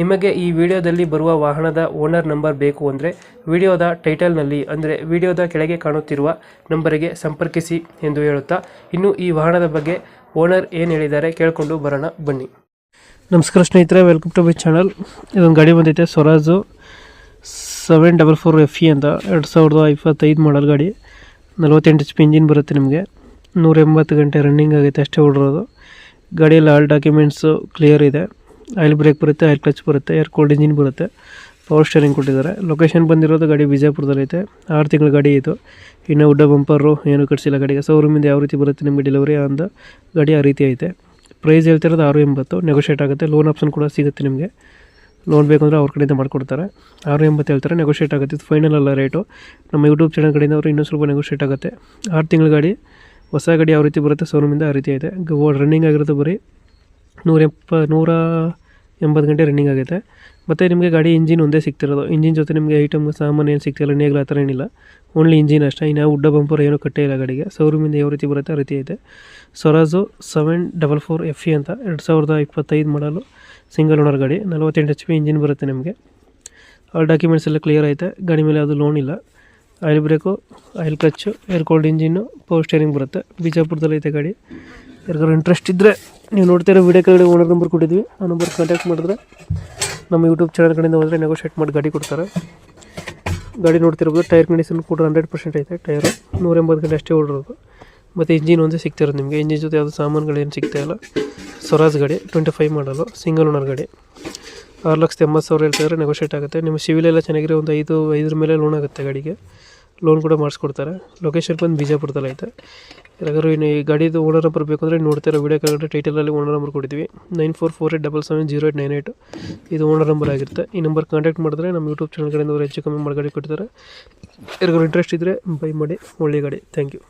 ನಿಮಗೆ ಈ ವಿಡಿಯೋದಲ್ಲಿ ಬರುವ ವಾಹನದ ಓನರ್ ನಂಬರ್ ಬೇಕು ಅಂದರೆ ವಿಡಿಯೋದ ಟೈಟಲ್ನಲ್ಲಿ ಅಂದರೆ ವಿಡಿಯೋದ ಕೆಳಗೆ ಕಾಣುತ್ತಿರುವ ನಂಬರಿಗೆ ಸಂಪರ್ಕಿಸಿ ಎಂದು ಹೇಳುತ್ತಾ, ಇನ್ನು ಈ ವಾಹನದ ಬಗ್ಗೆ ಓನರ್ ಏನು ಹೇಳಿದ್ದಾರೆ ಕೇಳಿಕೊಂಡು ಬರೋಣ, ಬನ್ನಿ. ನಮಸ್ಕಾರ ಸ್ನೇಹಿತರೆ ವೆಲ್ಕಮ್ ಟು ಮೈ ಚಾನಲ್ ಇದೊಂದು ಗಾಡಿ ಬಂದೈತೆ Swaraj seven double four F E ಅಂತ, ಎರಡು ಸಾವಿರದ ಇಪ್ಪತ್ತೈದು ಮಾಡಲ್ ಗಾಡಿ. ನಲವತ್ತೆಂಟು ಎಚ್ ಪಿ ಇಂಜಿನ್ ಬರುತ್ತೆ ನಿಮಗೆ. ನೂರ ಎಂಬತ್ತು ಗಂಟೆ ರನ್ನಿಂಗ್ ಆಗೈತೆ ಅಷ್ಟೇ ಓಡಿರೋದು. ಗಾಡಿಯಲ್ಲಿ ಆಲ್ ಡಾಕ್ಯುಮೆಂಟ್ಸು ಕ್ಲಿಯರ್ ಇದೆ. ಆಯಿಲ್ ಬ್ರೇಕ್ ಬರುತ್ತೆ, ಆಯಿಲ್ ಕ್ಲಚ್ ಬರುತ್ತೆ, ಏರ್ ಕೋಲ್ಡ್ ಇಂಜಿನ್ ಬರುತ್ತೆ. ಪವರ್ ಸ್ಟೇರಿಂಗ್ ಕೊಟ್ಟಿದ್ದಾರೆ. ಲೊಕೇಶನ್ ಬಂದಿರೋದು ಗಾಡಿ ವಿಜಯಪುರದಲ್ಲೈತೆ ಆರು ತಿಂಗಳ ಗಾಡಿ ಇದು ಇನ್ನು ಉಡ್ಡ ಬಂಪರು ಏನು ಕಟ್ಸಿಲ್ಲ ಗಾಡಿಗೆ. ಶೋರೂಮಿಂದ ಯಾವ ರೀತಿ ಬರುತ್ತೆ ನಿಮಗೆ ಡೆಲಿವರಿ ಅಂದ ಗಾಡಿ ಆ ರೀತಿ ಐತೆ. ಪ್ರೈಸ್ ಹೇಳ್ತಿರೋದು ಆರು ಎಂಬತ್ತು ನೆಗೋಷಿಯೇಟ್ ಆಗುತ್ತೆ. ಲೋನ್ ಆಪ್ಷನ್ ಕೂಡ ಸಿಗುತ್ತೆ ನಿಮಗೆ. ಲೋನ್ ಬೇಕಂದ್ರೆ ಅವ್ರ ಕಡೆಯಿಂದ ಮಾಡಿಕೊಡ್ತಾರೆ. ಆರು ಎಂಬತ್ತು ಹೇಳ್ತಾರೆ. ನೆಗೋಷಿಯೇಟ್ ಆಗುತ್ತೆ. ಇದು ಫೈನಲ್ ಅಲ್ಲ ರೇಟು ನಮ್ಮ ಯೂಟ್ಯೂಬ್ ಚಾನಲ್ ಕಡೆಯಿಂದ ಅವರು ಇನ್ನೂ ಸ್ವಲ್ಪ ನೆಗೋಷಿಯೇಟ್ ಆಗುತ್ತೆ. ಆರು ತಿಂಗಳ ಗಾಡಿ, ಹೊಸ ಗಾಡಿ ಯಾವ ರೀತಿ ಬರುತ್ತೆ? ಶೋರೂಮಿಂದ ಆ ರೀತಿ ಐತೆ. ರನ್ನಿಂಗ್ ಆಗಿರೋದು ಬರೀ. ನೂರ ಎಪ್ಪ ನೂರ ಎಂಬತ್ತು ಗಂಟೆ ರನ್ನಿಂಗ್ ಆಗೈತೆ. ಮತ್ತು ನಿಮಗೆ ಗಾಡಿ ಇಂಜಿನ್ ಒಂದೇ ಸಿಗ್ತಿರೋದು. ಇಂಜಿನ್ ಜೊತೆ ನಿಮಗೆ ಐಟಮ್ ಸಾಮಾನು ಏನು ಸಿಗ್ತಿಲ್ಲ, ನೇಗ್ಲು ಆ ಥರ ಏನಿಲ್ಲ. ಓನ್ಲಿ ಇಂಜಿನ್ ಅಷ್ಟೇ. ಇನ್ನು ಉಡ್ಡ ಬಂಪರ್ ಏನೂ ಕಟ್ಟೇ ಇಲ್ಲ ಗಾಡಿಗೆ. ಸೌರೂಮಿಂದ ಯಾವ ರೀತಿ ಬರುತ್ತೆ ಆ ರೀತಿ ಐತೆ. Swaraj seven double four F E ಅಂತ. ಎರಡು ಸಾವಿರದ ಇಪ್ಪತ್ತೈದು ಮಾಡಲು ಸಿಂಗಲ್ ಓನರ್ ಗಾಡಿ. ನಲವತ್ತೆಂಟು ಎಚ್ ಪಿ ಇಂಜಿನ್ ಬರುತ್ತೆ ನಿಮಗೆ. ಆ ಡಾಕ್ಯುಮೆಂಟ್ಸ್ ಎಲ್ಲ ಕ್ಲಿಯರ್ ಐತೆ. ಗಾಡಿ ಮೇಲೆ ಅದು ಲೋನ್ ಇಲ್ಲ. Oil brake oil clutch air cold engine power steering ಬರುತ್ತೆ. ಬಿಜಾಪುರದಲ್ಲಿ ಐತೆ ಗಾಡಿ. ಯಾರಿಗಾರು ಇಂಟ್ರೆಸ್ಟ್ ಇದ್ದರೆ ನೀವು ನೋಡ್ತಿರೋ ವೀಡಿಯೋ ಕೆಳಗಡೆ ಓನರ್ ನಂಬರ್ ಕೊಟ್ಟಿದ್ವಿ ಆ ನಂಬರ್ ಕಾಂಟ್ಯಾಕ್ಟ್ ಮಾಡಿದ್ರೆ ನಮ್ಮ ಯೂಟ್ಯೂಬ್ ಚಾನಲ್ ಕಡೆಯಿಂದ ಹೋದರೆ ನೆಗೋಷಿಯೇಟ್ ಮಾಡಿ ಗಾಡಿ ಕೊಡ್ತಾರೆ. ಗಾಡಿ ನೋಡ್ತಿರ್ಬೋದು ಟೈರ್ ಕಂಡೀಷನ್ ಕೂಡ ಹಂಡ್ರೆಡ್ ಪರ್ಸೆಂಟ್ ಐತೆ. ಟೈರು ನೂರ ಎಂಬತ್ತು ಗಂಟೆ ಅಷ್ಟೇ ಓಡಿರೋದು. ಮತ್ತು ಇಂಜಿನ್ ಒಂದೇ ಸಿಗ್ತಿರೋದು ನಿಮಗೆ. ಇಂಜಿನ್ ಜೊತೆ ಯಾವುದು ಸಾಮಾನುಗಳೇನು ಸಿಗ್ತಾ ಇಲ್ಲ. ಸ್ವರಾಜ್ ಗಾಡಿ ಟ್ವೆಂಟಿ ಫೈವ್ ಮಾಡಲು ಸಿಂಗಲ್ ಓನರ್ ಗಾಡಿ. ಆರು ಲಕ್ಷದ ಎಂಬತ್ತು ಸಾವಿರ ಹೇಳ್ತಿದ್ರೆ ನೆಗೋಷಿಯೇಟ್ ಆಗುತ್ತೆ. ನಿಮ್ಮ ಸಿವಿಲೆಲ್ಲ ಚೆನ್ನಾಗಿರೋ ಒಂದು ಐದು, ಐದರ ಮೇಲೆ ಲೋನ್ ಆಗುತ್ತೆ ಗಾಡಿಗೆ. ಲೋನ್ ಕೂಡ ಮಾಡಿಸ್ಕೊಡ್ತಾರೆ. ಲೊಕೇಶನ್ ಬಂದು ಬಿಜಾಪುರದಲ್ಲಿ ಐತೆ. ಯಾರಾದರೂ ಇನ್ನು ಈ ಗಾಡಿದು ಓನರ್ ನಂಬರ್ ಬೇಕು ಅಂದರೆ ನೋಡ್ತಿರೋ ವೀಡಿಯೋ ಕೆಳಗಡೆ ಟೈಟಲಲ್ಲಿ ಓನರ್ ನಂಬರ್ ಕೊಟ್ಟಿದ್ವಿ. Nine four four eight double seven zero eight nine eight ಇದು ಓನರ್ ನಂಬರ್ ಆಗಿರುತ್ತೆ. ಈ ನಂಬರ್ ಕಾಂಟ್ಯಾಕ್ಟ್ ಮಾಡಿದ್ರೆ ನಮ್ಮ ಯೂಟ್ಯೂಬ್ ಚಾನಲ್ ಕಡೆಯಿಂದ ಹೆಚ್ಚು ಕಮ್ಮಿ ಮಾಡಿ ಗಾಡಿ ಕೊಡ್ತಾರೆ ಯಾರಿಗೂ ಇಂಟ್ರೆಸ್ಟ್ ಇದ್ದರೆ ಬೈ ಮಾಡಿ ಒಳ್ಳೆ ಗಾಡಿ. Thank you